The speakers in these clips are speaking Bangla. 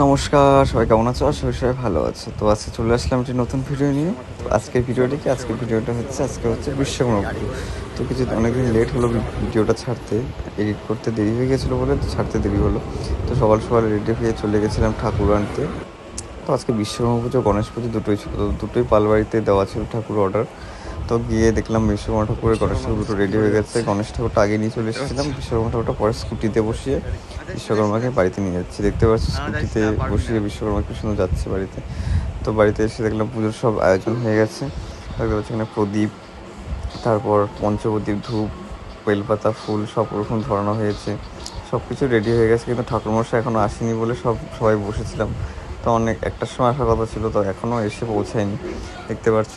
নমস্কার, সবাই কেমন আছো? আশা করি সবাই ভালো আছে। তো আজকে চলে আসলাম একটি নতুন ভিডিও নিয়ে। তো আজকের ভিডিওটি কি? আজকের ভিডিওটা হচ্ছে, আজকে হচ্ছে বিশ্বকর্মা পুজো। তো কিছু অনেকদিন লেট হলো ভিডিওটা ছাড়তে। এডিট করতে দেরি হয়ে গেছিল বলে তো ছাড়তে দেরি হলো। তো সকাল সকাল রেডি হয়ে চলে গেছিলাম ঠাকুর আনতে। তো আজকে বিশ্বকর্মা পুজো, গণেশ পুজো দুটোই ছিল। তো দুটোই পালবাড়িতে দেওয়া ছিল ঠাকুর অর্ডার তো গিয়ে দেখলাম বিশ্বকর্মা ঠাকুরের গণেশ ঠাকুর রেডি হয়ে গেছে। গণেশ ঠাকুরটা আগে নিয়ে চলে এসেছিলাম। বিশ্বকর্মা ঠাকুরটা পরে স্কুটিতে বসিয়ে বিশ্বকর্মাকে বাড়িতে নিয়ে যাচ্ছি। দেখতে পাচ্ছি স্কুটিতে বসিয়ে বিশ্বকর্মা কি সুন্দর যাচ্ছে বাড়িতে। তো বাড়িতে এসে দেখলাম পুজোর সব আয়োজন হয়ে গেছে। দেখতে পাচ্ছি এখানে প্রদীপ, তারপর পঞ্চপ্রদীপ, ধূপ, বেলপাতা, ফুল সব রকম ধরানো হয়েছে। সব কিছু রেডি হয়ে গেছে কিন্তু ঠাকুরমশাই এখনও আসেনি বলে সব সবাই বসেছিলাম। তো অনেক একটার সময় আসার কথা ছিল, তো এখনও এসে পৌঁছায়নি। দেখতে পাচ্ছ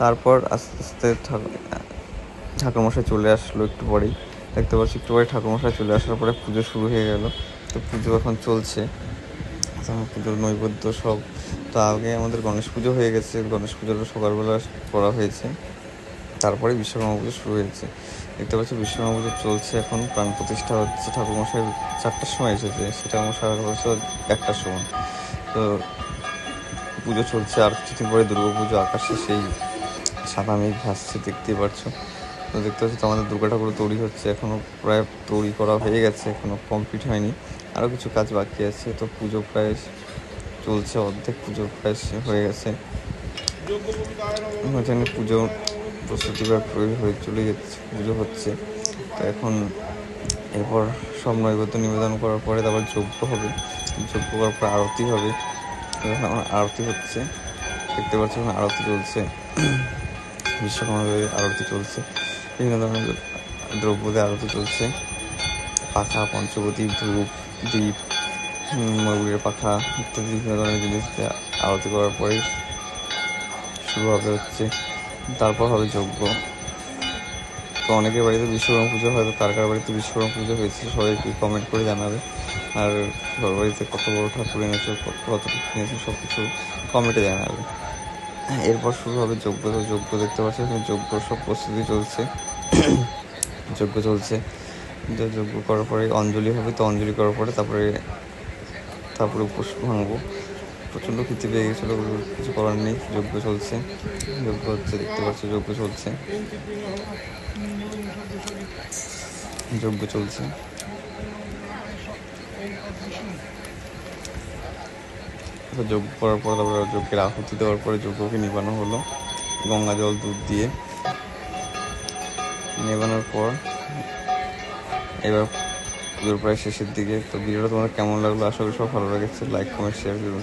তারপর আস্তে আস্তে ঠাকুর ঠাকুরমশাই চলে আসলো একটু পরেই। দেখতে পাচ্ছি একটু পরে ঠাকুরমশাই চলে আসার পরে পুজো শুরু হয়ে গেল। তো পুজো এখন চলছে। পুজোর নৈবেদ্য সব। তো আগে আমাদের গণেশ পুজো হয়ে গেছে। গণেশ পুজোটা সকালবেলা করা হয়েছে। তারপরে বিশ্বকর্মা পুজো শুরু হয়েছে। দেখতে পাচ্ছি বিশ্বকর্মা পুজো চলছে এখন। প্রাণ প্রতিষ্ঠা হচ্ছে। ঠাকুরমশাই চারটার সময় এসেছে। সেটা আমার সারা বছর একটার সময়। তো পুজো চলছে। আর কিছুদিন পরে দুর্গা পুজো আকাশে সেই সাদা মেঘ ভাসছে, দেখতেই পারছ। তো দেখতে পাচ্ছি তো আমাদের দুর্গা ঠাকুর তৈরি হচ্ছে। এখনও প্রায় তৈরি করা হয়ে গেছে এখনও কমপ্লিট হয়নি। আরও কিছু কাজ বাকি আছে, তো পুজো প্রায় চলছে, অর্ধেক পুজো প্রায় হয়ে গেছে। এখানে পুজো প্রস্তুতি প্রায় হয়ে চলে যাচ্ছে, পুজো হচ্ছে। তো এখন এরপর সব নৈবেদ্য নিবেদন করার পরে তারপর যজ্ঞ হবে। যজ্ঞ করার পর আরতি হবে। এখন আমার আরতি হচ্ছে। দেখতে পাচ্ছি, এখন আরতি চলছে। বিশ্বকর্মা দেবের আরতি চলছে। বিভিন্ন ধরনের দ্রব্য দিয়ে আরতি চলছে। পাখা পঞ্চবতী ধূপ, দ্বীপ ময়ূরের পাখা ইত্যাদি বিভিন্ন ধরনের জিনিস আরতি করার পরেই শুরু হবে হচ্ছে তারপর হবে যজ্ঞ। তো অনেকের বাড়িতে বিশ্বকর্মা পুজো হয়তো কার কার বাড়িতে বিশ্বকর্মা পুজো হয়েছে সবাই একটু কমেন্ট করে জানাবে। আর ঘর বাড়িতে কত বড় ঠাকুর এনেছো, কত কিনেছো সব কিছু কমেন্টে জানাবে। এরপর শুরু হবে তো যজ্ঞ দেখতে পাচ্ছি এখানে যজ্ঞ সব প্রস্তুতি চলছে। যজ্ঞ চলছে। যজ্ঞ করার পরে অঞ্জলি হবে, তো অঞ্জলি করার পরে তারপরে তারপরে উপোস ভাঙবো প্রচণ্ড খিচে পেয়ে গেছিল, কিছু করার নেই, যজ্ঞ চলছে। যজ্ঞ হচ্ছে, দেখতে পাচ্ছি যজ্ঞ চলছে। যজ্ঞ চলছে। তো করার পর তারপরে যজ্ঞের আহুতি দেওয়ার পরে যজ্ঞকে নিবানো হলো। গঙ্গা জল দুধ দিয়ে। নেবানোর পর এবার পুজোর প্রায় শেষের দিকে। তো ভিডিওটা তোমার কেমন লাগল? আশা করি সব ভালো লেগেছে। লাইক কমেন্ট শেয়ার করুন